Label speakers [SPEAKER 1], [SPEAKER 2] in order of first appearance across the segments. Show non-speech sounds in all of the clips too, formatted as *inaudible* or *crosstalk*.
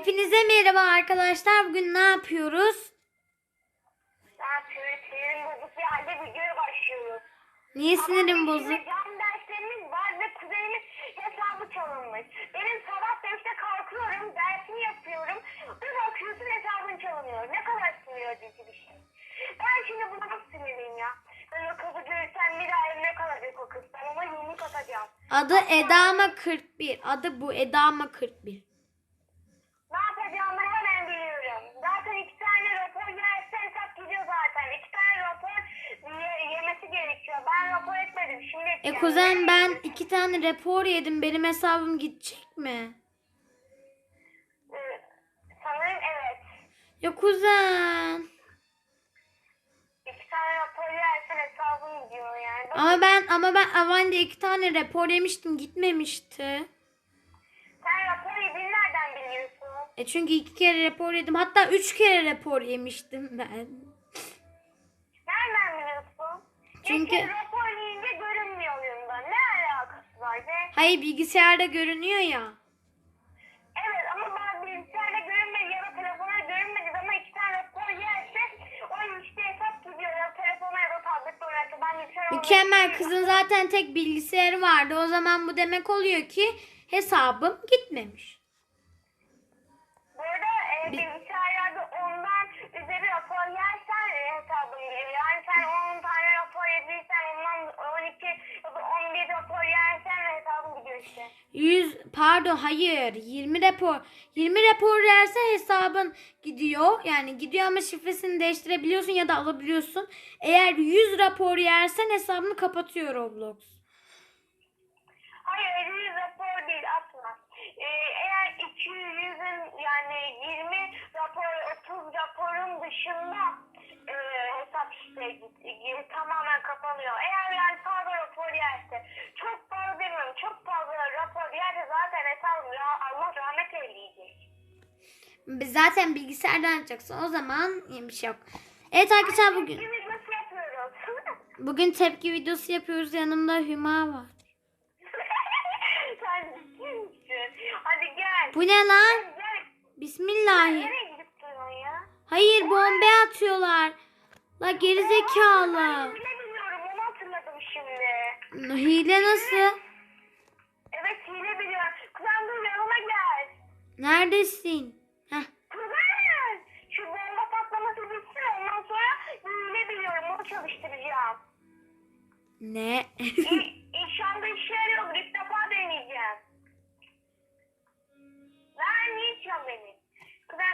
[SPEAKER 1] Hepinize merhaba arkadaşlar. Bugün ne yapıyoruz?
[SPEAKER 2] Ben sinirim bozuk bir halde videoya başlıyoruz.
[SPEAKER 1] Niye sinirim
[SPEAKER 2] Ama
[SPEAKER 1] bozuk?
[SPEAKER 2] bizim Can derslerimiz var ve kuzenimin hesabı çalınmış. Benim sabah 5'te kalkıyorum, dersimi yapıyorum. Bir bakıyorsun hesabın çalınıyor. Ne kadar sinir edici bir şey. Ben şimdi buna nasıl sinirliyim ya? Ben o kızı görürsem bir daha eline kalacak o kız. Ben ona yumruk atacağım.
[SPEAKER 1] Adı Edama 41. Adı bu Edama 41.
[SPEAKER 2] Ne yapacağımı hemen biliyorum. Zaten iki tane rapor gelse hesap gidiyor zaten. İki tane rapor ye- yemesi gerekiyor. Ben rapor etmedim. Şimdi
[SPEAKER 1] E kuzen ben iki tane rapor yedim. Benim hesabım gidecek mi?
[SPEAKER 2] Ee, Sanırım evet.
[SPEAKER 1] Ya kuzen.
[SPEAKER 2] İki tane rapor yersen hesabın gidiyor yani.
[SPEAKER 1] Ama ben ama ben Avan'da iki tane rapor yemiştim. Gitmemişti.
[SPEAKER 2] Sen rapor yediğini nereden biliyorsun?
[SPEAKER 1] E çünkü iki kere rapor yedim. Hatta üç kere rapor yemiştim ben.
[SPEAKER 2] Nereden biliyorsun?
[SPEAKER 1] Çünkü-
[SPEAKER 2] Çünkü rapor yiyince görünmüyor oyunda. Ne alakası var be?
[SPEAKER 1] Hayır bilgisayarda görünüyor ya.
[SPEAKER 2] Evet ama ben bilgisayarda görünmedi ya da telefona görünmedi ama iki tane rapor yerse o işte hesap gidiyor ya telefona ya da tablette oynarsa ben bilgisayar
[SPEAKER 1] Mükemmel kızın zaten tek bilgisayarı vardı. O zaman bu demek oluyor ki hesabım gitmemiş. 100 pardon hayır 20 rapor 20 rapor yerse hesabın gidiyor. Yani gidiyor ama şifresini değiştirebiliyorsun ya da alabiliyorsun. Eğer 100 rapor yersen hesabını kapatıyor Roblox.
[SPEAKER 2] Hayır 50 rapor değil eğer 200'ün yani 20 rapor 30 raporun dışında e, hesap işte tamamen kapanıyor. Eğer yani fazla rapor yerse çok fazla demiyorum çok fazla rapor yerse zaten ya Allah rahmet eyleyecek.
[SPEAKER 1] Biz Zaten bilgisayardan açacaksın. O zaman bir şey yok. Evet arkadaşlar bugün *laughs* bugün tepki videosu yapıyoruz. Yanımda Hüma var. Bu ne lan?
[SPEAKER 2] Ya?
[SPEAKER 1] Hayır bombe atıyorlar. La geri zekalı. Hile nasıl?
[SPEAKER 2] Evet hile biliyorum. Kuzen dur yanıma gel.
[SPEAKER 1] Neredesin? Heh.
[SPEAKER 2] Kuzen şu bomba patlaması bitsin ondan sonra hile biliyorum onu çalıştıracağım.
[SPEAKER 1] Ne? *laughs*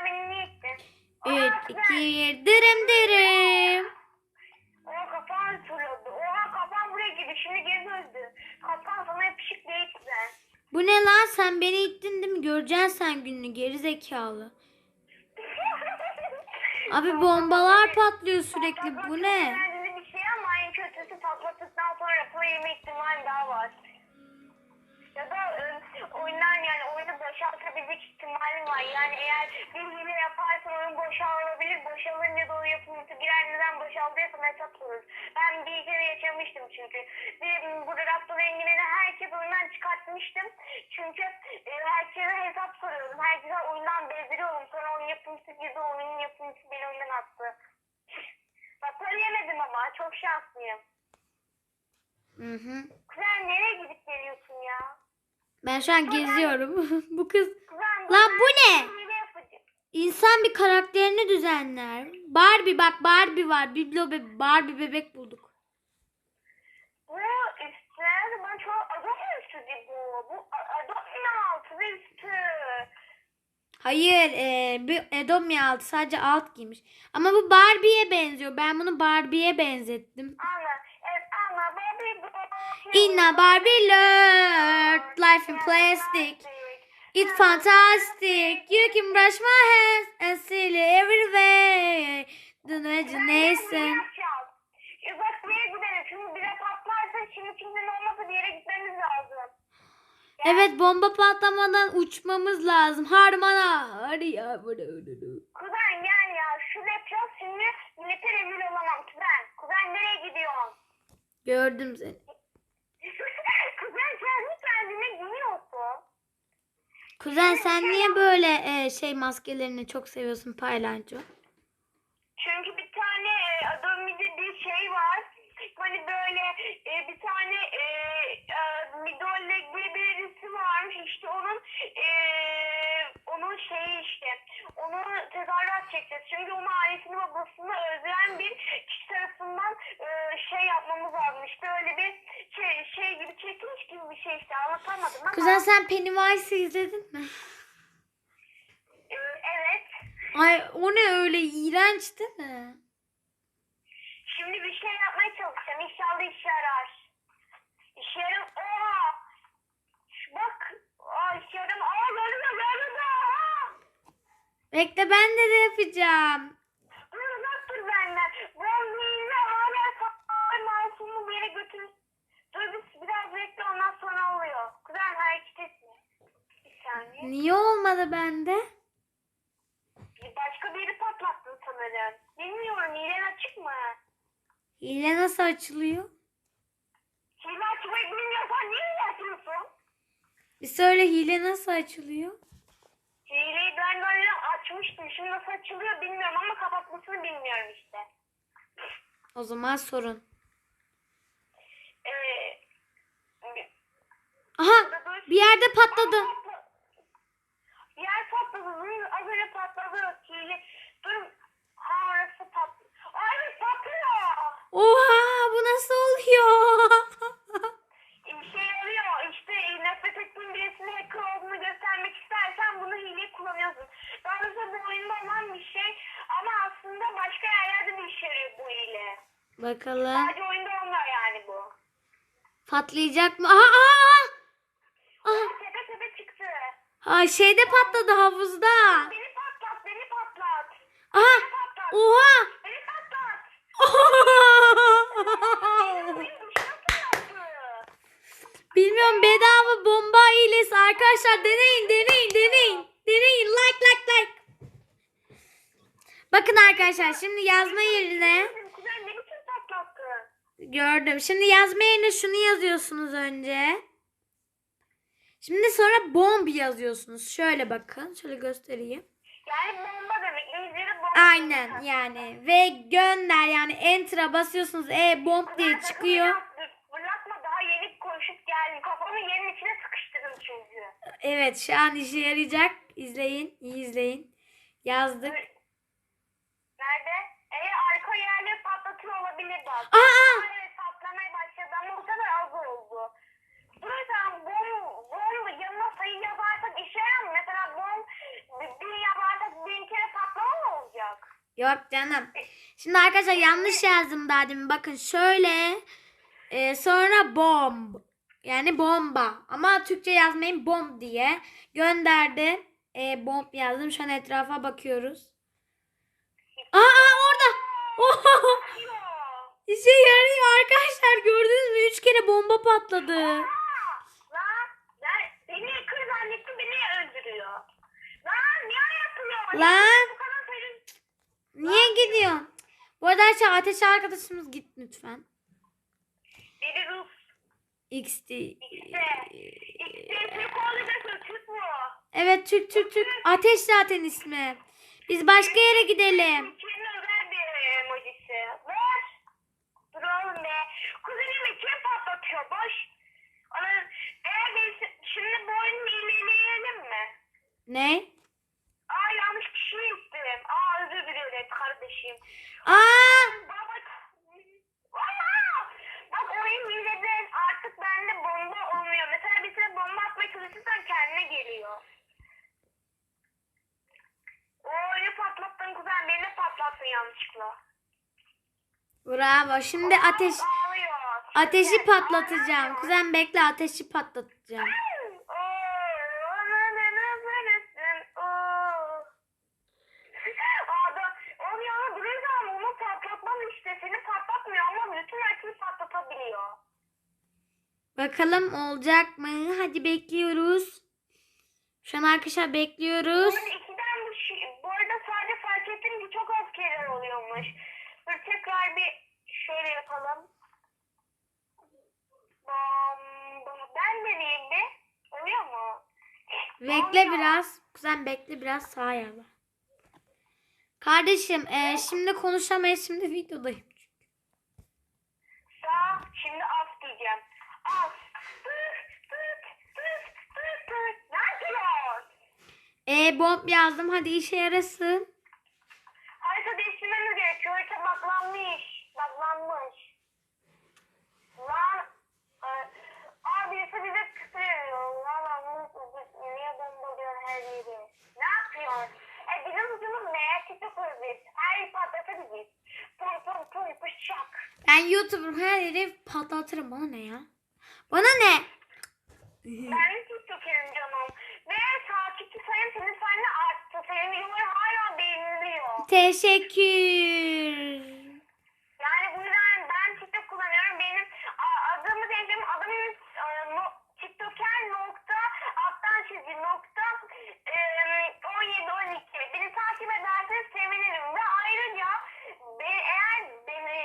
[SPEAKER 2] beni niye ittin? Aa,
[SPEAKER 1] 3,
[SPEAKER 2] kuzen.
[SPEAKER 1] 2, 1 dırım dırım.
[SPEAKER 2] Oha kafan fırladı. Oha kafan buraya girdi. Şimdi geri döndü. Kafan sana yapışık değil kuzen.
[SPEAKER 1] Bu ne lan sen beni ittin değil mi? Göreceksin sen gününü geri zekalı. *laughs* Abi bombalar patlıyor sürekli bu ne?
[SPEAKER 2] Eğlenceli bir şey ama en kötüsü patlattıktan sonra rapor yeme ihtimali daha var. Ya da oyundan yani oyunu boşaltabilecek ihtimalim var. Yani eğer bir hile yaparsan oyun boşalabilir. Boşalınca da o yapımcısı girer neden boşaldıysa hesap sorur. Ben bir kere yaşamıştım çünkü. Bir, burada Raptor Engin'e herkes oyundan çıkartmıştım. Çünkü e, herkese hesap soruyordum. Herkese oyundan bezdiriyordum. Sonra oyun yapımcısı girdi. Oyunun yapımcısı beni oyundan attı. Rapor yemedim ama çok şanslıyım.
[SPEAKER 1] Hı hı.
[SPEAKER 2] Kuzen nereye gidip geliyorsun ya?
[SPEAKER 1] Ben şu an geziyorum. *laughs* bu kız Lan bu ne? insan bir karakterini düzenler. Barbie bak Barbie var. Biblo be Barbie bebek bulduk.
[SPEAKER 2] Bu üstler ben çok Adobe üstü bu. Bu A- Adobe'nin altı ve üstü.
[SPEAKER 1] Hayır, e, bir Adobe altı sadece alt giymiş. Ama bu Barbie'ye benziyor. Ben bunu Barbie'ye benzettim.
[SPEAKER 2] Ana. Evet ana. Baby bu.
[SPEAKER 1] In a Barbie world, life in plastic. It's fantastic. You can brush my hands and see it everywhere. The imagination.
[SPEAKER 2] Bak lazım.
[SPEAKER 1] Evet bomba patlamadan uçmamız lazım. Harmana. Hadi ya.
[SPEAKER 2] Kuzen gel ya. Şu yapacağız şimdi millete rezil olamam kuzen. Kuzen nereye?
[SPEAKER 1] Gördüm seni.
[SPEAKER 2] kuzen kendi kendine gülüyorsun.
[SPEAKER 1] Kuzen sen niye böyle e, şey maskelerini çok seviyorsun paylanço?
[SPEAKER 2] Çünkü bir tane e, Adobe'de bir şey var. Hani böyle e, bir tane e, e, Midolleg diye birisi varmış. İşte onun e, onun şeyi işte. Onu tezahürat çekeceğiz. Çünkü onu ailesini babasını özleyen bir kişi tarafından e, şey yapmamız lazım. İşte öyle bir şey, şey gibi çekilmiş gibi bir şey işte. Anlatamadım ama.
[SPEAKER 1] Kuzen sen Pennywise'ı izledin mi?
[SPEAKER 2] e, evet.
[SPEAKER 1] Ay o ne öyle iğrenç değil mi?
[SPEAKER 2] Şimdi bir şey yapmaya çalışacağım. İnşallah işe yarar. İşe yarar. Oha! Bak. Aa işe yarar. Aa yarıda yarıda. Aa!
[SPEAKER 1] Bekle ben de de yapacağım.
[SPEAKER 2] Uzak dur benden. Bombayla hala sağ masumu bir yere götür. Dur bir, biraz bekle ondan sonra oluyor. Kuzen hareket etme. Bir saniye.
[SPEAKER 1] Niye olmadı bende?
[SPEAKER 2] Başka biri patlattın sanırım. Bilmiyorum. Hilen açık mı?
[SPEAKER 1] Hile nasıl açılıyor?
[SPEAKER 2] Hile açmayı bilmiyorsan niye hile açıyorsun?
[SPEAKER 1] Bir söyle hile nasıl açılıyor?
[SPEAKER 2] Hileyi ben böyle açmıştım. Şimdi nasıl açılıyor bilmiyorum ama kapatmasını bilmiyorum işte.
[SPEAKER 1] O zaman sorun.
[SPEAKER 2] Ee,
[SPEAKER 1] Aha bir yerde patladı.
[SPEAKER 2] Yer patladı. Az önce patladı. Hile. Dur. Ha orası patladı. Evet patlıyor.
[SPEAKER 1] Oha bu nasıl oluyor?
[SPEAKER 2] İşe yarıyor. İşte e, nefret ettiğin birisinin hacker olduğunu göstermek istersen bunu hile kullanıyorsun. Daha doğrusu bu oyunda olan bir şey ama aslında başka yerlerde de işe yarıyor bu hile.
[SPEAKER 1] Bakalım.
[SPEAKER 2] Sadece oyunda olmuyor yani bu.
[SPEAKER 1] Patlayacak mı? Aha, aha, aha.
[SPEAKER 2] Tepe tepe çıktı.
[SPEAKER 1] Aha, şeyde patladı havuzda.
[SPEAKER 2] Beni patlat, beni patlat.
[SPEAKER 1] Aha.
[SPEAKER 2] Beni patlat.
[SPEAKER 1] Oha. *laughs*
[SPEAKER 2] Beni patlat.
[SPEAKER 1] Bilmiyorum bedava bomba hilesi arkadaşlar deneyin deneyin deneyin. Deneyin like like like. Bakın arkadaşlar şimdi yazma yerine
[SPEAKER 2] Bizim kuzen ne biçim patlattı?
[SPEAKER 1] Gördüm. Şimdi yazma yerine şunu yazıyorsunuz önce. Şimdi sonra bomb yazıyorsunuz. Şöyle bakın. Şöyle göstereyim.
[SPEAKER 2] Yani bomba demek. İngilizce'de bomba.
[SPEAKER 1] Aynen
[SPEAKER 2] demek.
[SPEAKER 1] yani. Ve gönder yani enter'a basıyorsunuz. E bomb diye çıkıyor.
[SPEAKER 2] Fırlatma daha yeni koşup geldim. Kafamı yerin içine sıkıştırdım çünkü.
[SPEAKER 1] Evet şu an işe yarayacak. İzleyin. iyi izleyin. Yazdık.
[SPEAKER 2] Nerede? Eğer arka yerleri patlatıyor olabilir bak.
[SPEAKER 1] Aa!
[SPEAKER 2] Evet patlamaya başladı ama bu sefer az oldu. Durursan bom, bom yanına sayı yazarsak işe yarar mı? Mesela bom bir yazarsak bin kere patlama mı olacak?
[SPEAKER 1] Yok canım. Şimdi arkadaşlar yanlış yazdım daha demin. Bakın şöyle. e, sonra bomb. Yani bomba. Ama Türkçe yazmayın bomb diye. Gönderdi. E, bomb yazdım. Şu an etrafa bakıyoruz. Aa, orada. Oho, işe yarıyor arkadaşlar. Gördünüz mü? Üç kere bomba patladı.
[SPEAKER 2] Aa, Lan Niye
[SPEAKER 1] gidiyorsun? Bu arada arkadaşlar ateş arkadaşımız git lütfen.
[SPEAKER 2] biri Rus.
[SPEAKER 1] XD.
[SPEAKER 2] İşte. İşte Türk olacaksın Türk.
[SPEAKER 1] Evet Türk Türk Türk. Ateş zaten ismi. Biz başka yere gidelim.
[SPEAKER 2] Ülkenin özel bir emojisi. Ver. Dur oğlum be. Kuzenimi kim patlatıyor? Boş. Ana, eğer biz şimdi bu oyunu ilerleyelim mi?
[SPEAKER 1] Ne?
[SPEAKER 2] Aa yanlış kişiyi istedim. Aa dilerim kardeşim.
[SPEAKER 1] Aa!
[SPEAKER 2] Baba. Bak oyun hileden artık bende bomba olmuyor. Mesela bir süre bomba atmaya çalışırsan kendine geliyor. O oyunu patlattın kuzen beni de patlattın yanlışlıkla.
[SPEAKER 1] Bravo. Şimdi ateş
[SPEAKER 2] Ağlıyor.
[SPEAKER 1] ateşi patlatacağım. Kuzen bekle ateşi patlatacağım.
[SPEAKER 2] Oo, ona ne neredesin? Oo. Adam, onu yana duruyor ama onu patlatmam işte. Seni patlatmıyor ama bütün herkesi patlatabiliyor.
[SPEAKER 1] Bakalım olacak mı? Hadi bekliyoruz. Şu an arkadaşlar bekliyoruz.
[SPEAKER 2] Bu ikiden bu, bu arada sadece fark ettim ki çok az kere oluyormuş. Dur tekrar bir şöyle yapalım. Ben deneyeyim bir. Oluyor mu?
[SPEAKER 1] Bekle biraz. Kuzen bekle biraz sağ ayarla. Kardeşim e, şimdi konuşamayız. Şimdi *laughs* videodayım.
[SPEAKER 2] Sağ, şimdi af diyeceğim. Af.
[SPEAKER 1] E bomb yazdım. Hadi işe yarasın.
[SPEAKER 2] Harita değiştirmemiz gerekiyor. Harita baklanmış. Baklanmış. Lan. e, Abi birisi bize küfür ediyor. Lan niye bombalıyor her yeri? Ne yapıyorsun? E bizim ucumuz ne? TikTok'uz biz. Her yeri patlatırız biz. Pum pum pum pışak.
[SPEAKER 1] Ben YouTuber'ım her yeri patlatırım. Bana ne ya? Bana ne?
[SPEAKER 2] Ben TikTok'um canım. Senin videoların hala beğeniliyor.
[SPEAKER 1] Teşekkür.
[SPEAKER 2] Yani bu yüzden ben TikTok kullanıyorum. Benim adımı değiştirdim. Adım benim e, no, TikToker nokta alttan çizgi nokta e, 17 12. Beni takip ederseniz sevinirim. Ve ayrıca be, eğer beni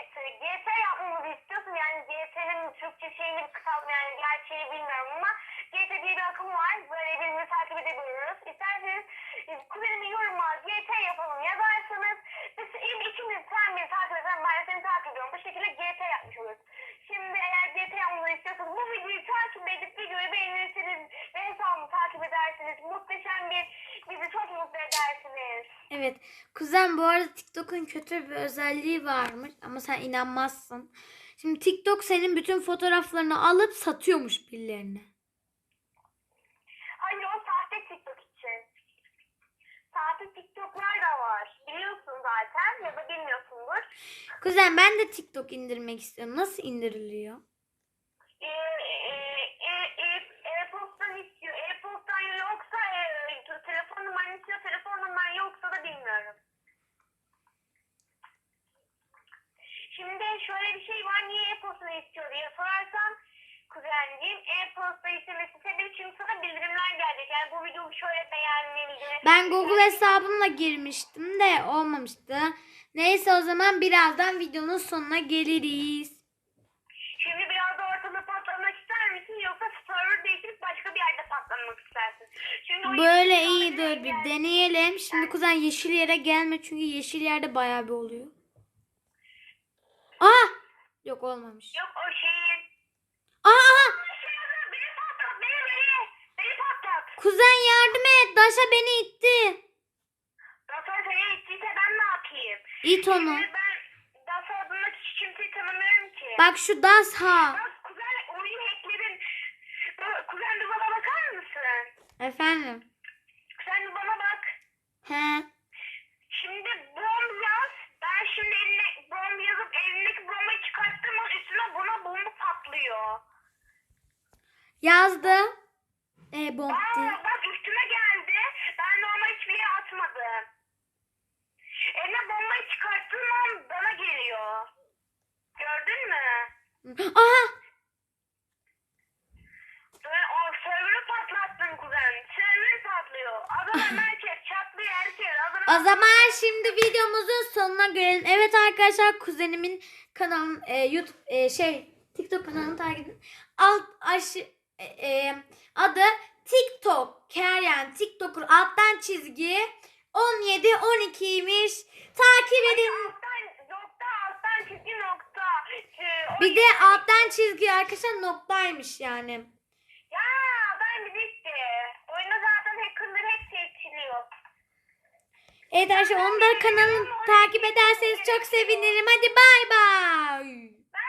[SPEAKER 2] GT yapmamızı istiyorsun yani GT'nin Türkçe şeyini kısaltma yani gerçeği bilmiyorum ama GT diye bir akım var. Böyle birbirimizi takip edebiliyoruz. İsterseniz e, kuzenimi yoruma GT yapalım yazarsanız biz ikimiz sen beni takip edersen ben seni takip ediyorum. Bu şekilde GT yapmış oluruz. Şimdi eğer GT yapmamızı istiyorsanız bu videoyu takip edip videoyu beğenirseniz ve hesabımı takip ederseniz muhteşem bir bizi çok mutlu edersiniz.
[SPEAKER 1] Evet. Kuzen bu arada TikTok'un kötü bir özelliği varmış ama sen inanmazsın. Şimdi TikTok senin bütün fotoğraflarını alıp satıyormuş birilerine.
[SPEAKER 2] Hayır o sahte TikTok için. Sahte TikTok'lar da var. Biliyorsun zaten ya da bilmiyorsundur.
[SPEAKER 1] Kuzen ben de TikTok indirmek istiyorum. Nasıl indiriliyor?
[SPEAKER 2] Ee, e, e, e, E-postan istiyor. E-postan yoksa e, telefon numaran istiyor. Telefon numaran yoksa da bilmiyorum. Şimdi şöyle bir şey var. Niye e-posta istiyor diye sorarsan kuzenciğim e-posta istemesi sebebi çünkü sana bildirimler gelecek. Yani bu videoyu şöyle beğenmeli.
[SPEAKER 1] Ben Google hesabımla girmiştim de olmamıştı. Neyse o zaman birazdan videonun sonuna geliriz.
[SPEAKER 2] Şimdi biraz da ortada patlamak ister misin yoksa server değiştirip başka bir yerde patlamak istersin? Çünkü o
[SPEAKER 1] Böyle
[SPEAKER 2] yeşil
[SPEAKER 1] iyidir bir deneyelim. Şimdi kuzen yeşil yere gelme çünkü yeşil yerde bayağı bir oluyor. Aa! Yok olmamış.
[SPEAKER 2] Yok o şeyin.
[SPEAKER 1] Aa! aa!
[SPEAKER 2] Şey yazıyor, beni patlat beni beni. Beni patlat.
[SPEAKER 1] Kuzen yardım et. Daşa beni itti.
[SPEAKER 2] Dasa seni ittiyse ben ne yapayım?
[SPEAKER 1] İt onu.
[SPEAKER 2] Şimdi ben Dasa adında hiç kimseyi tanımıyorum ki.
[SPEAKER 1] Bak şu Das ha.
[SPEAKER 2] Bak kuzen oyun hackledin. Bak, Kuzen bir bana bakar mısın?
[SPEAKER 1] Efendim.
[SPEAKER 2] Kuzen bir bana bak.
[SPEAKER 1] He.
[SPEAKER 2] Şimdi bomb yaz. Ben şimdi eline bomb yazıp elindeki bombayı çıkarttım. Üstüne buna bomba patlıyor.
[SPEAKER 1] Yazdı. E bomb değil.
[SPEAKER 2] Aa, bak üstüme geldi. Ben normal hiçbir yere atmadım. Eline bombayı çıkarttığım an bana geliyor. Gördün mü?
[SPEAKER 1] Aha.
[SPEAKER 2] Böyle o server'ı patlattın kuzen. Server patlıyor. Adam *laughs* herkes çatlıyor herkes. Adam
[SPEAKER 1] O zaman şimdi videomuzun sonuna gelelim. Evet arkadaşlar kuzenimin kanalın e, YouTube e, şey TikTok kanalını takip edin. Alt aşı e, e, adı TikTok yani TikToker alttan çizgi 17 12'ymiş. Takip edin.
[SPEAKER 2] alttan nokta alttan çizgi nokta. Ee,
[SPEAKER 1] Bir de alttan çizgi arkadaşlar noktaymış yani.
[SPEAKER 2] Ya ben bitti. Oyunda zaten hackerları hepsi etkiliyor.
[SPEAKER 1] Evet arkadaşlar onu da kanalını takip ederseniz çok sevinirim. Hadi bay bay.